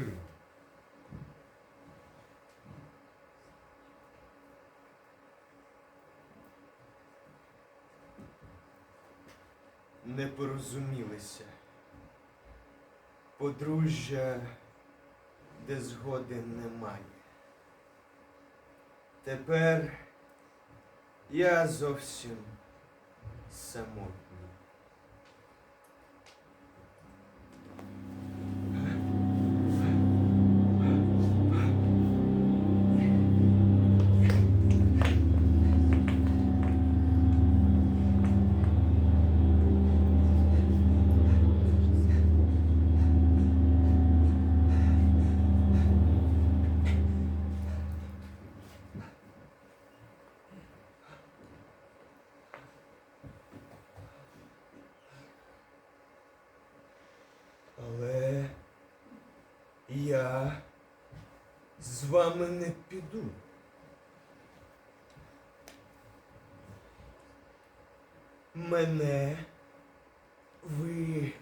гривень. Не порозумілися. Подружжя, де згоди немає. Тепер я зовсім самотній. Вами не піду. Мене ви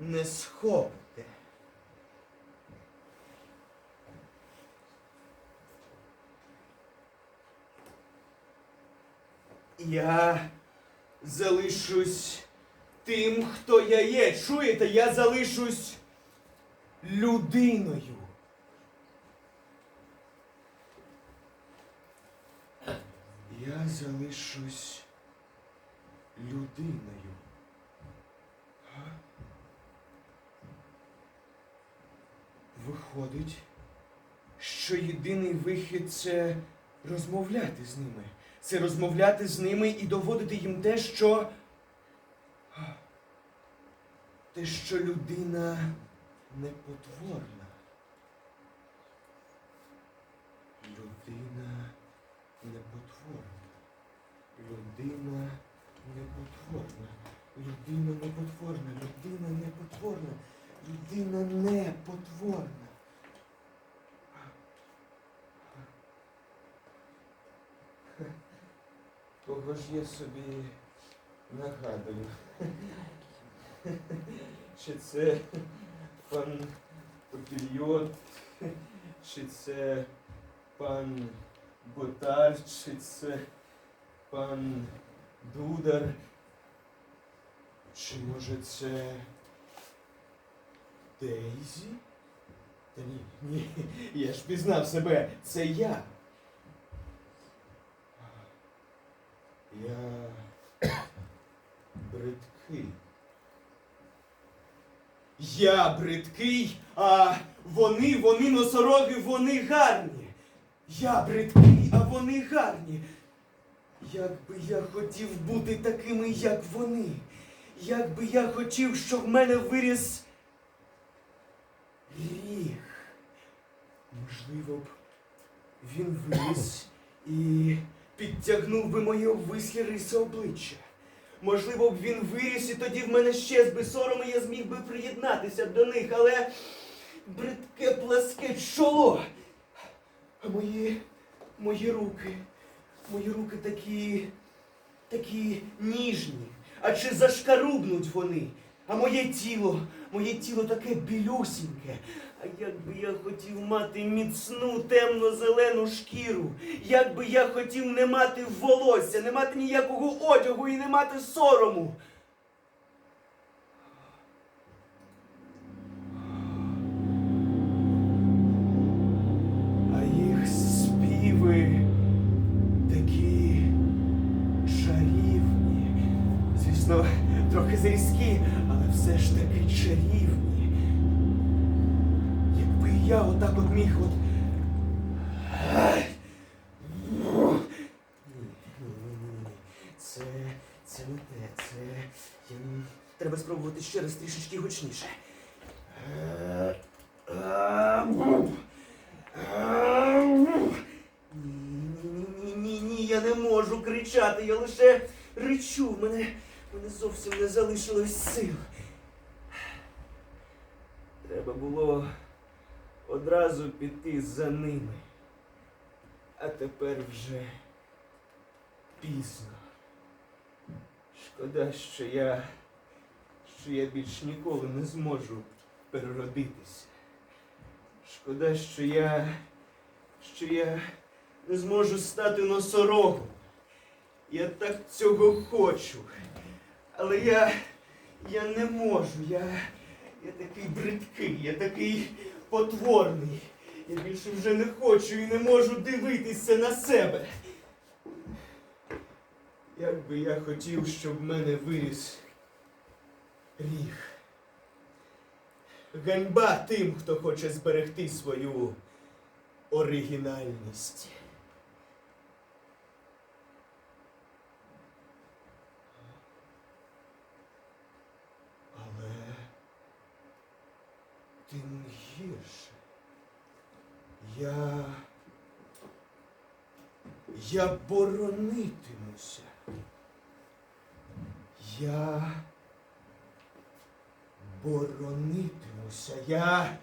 не схопите. Я залишусь тим, хто я є. Чуєте, я залишусь людиною. Я залишусь людиною. А? Виходить, що єдиний вихід це розмовляти з ними. Це розмовляти з ними і доводити їм те, що те, що людина непотворна. Людина непотворна. Людина непотворна. Людина непотворна. Людина непотворна. Людина непотворна. Кого ж я собі нагадую? Чи це пан Попільйот, чи це пан Ботар, чи це пан Дудар, чи може це Дейзі? Та ні, ні, я ж пізнав себе, це я. Я бридкий. Я бридкий, а вони, вони носороги, вони гарні. Я бридкий, а вони гарні. Як би я хотів бути такими, як вони. Як би я хотів, щоб в мене виріс ріг. Можливо б він виріс і підтягнув би мої обвислі риси обличчя. Можливо б він виріс і тоді в мене щез би сором, і я зміг би приєднатися до них, але бридке пласке чоло. А мої, мої руки, мої руки такі, такі ніжні. А чи зашкарубнуть вони? А моє тіло, моє тіло таке білюсіньке. А як би я хотів мати міцну темно-зелену шкіру, як би я хотів не мати волосся, не мати ніякого одягу і не мати сорому. А їх співи такі чарівні. Звісно, трохи зрізкі, все ж таки чарівні. Якби я отак от міг от. Це. це не те. Це. Треба спробувати ще раз трішечки гучніше. Ні, ні, ні, ні, ні, я не можу кричати, я лише ричу. В мене, мене зовсім не залишилось сил. Треба було одразу піти за ними. А тепер вже пізно. Шкода, що я, що я більш ніколи не зможу переродитися. Шкода, що я, що я не зможу стати носорогом. Я так цього хочу. Але я, Я не можу, я, я такий бридкий, я такий потворний. Я більше вже не хочу і не можу дивитися на себе. Як би я хотів, щоб в мене виріс ріг. Ганьба тим, хто хоче зберегти свою оригінальність. Але тим гірше. Я. Я боронитимуся. Я боронитимуся. Я.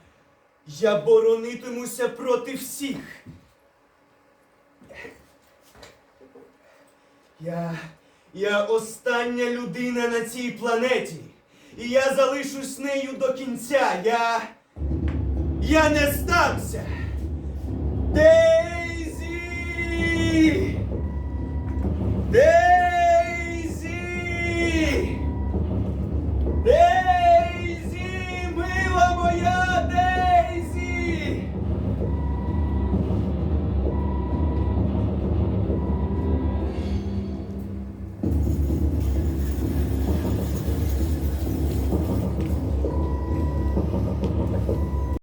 Я боронитимуся проти всіх. Я. Я остання людина на цій планеті. І я залишусь нею до кінця. Я. Я не здамся.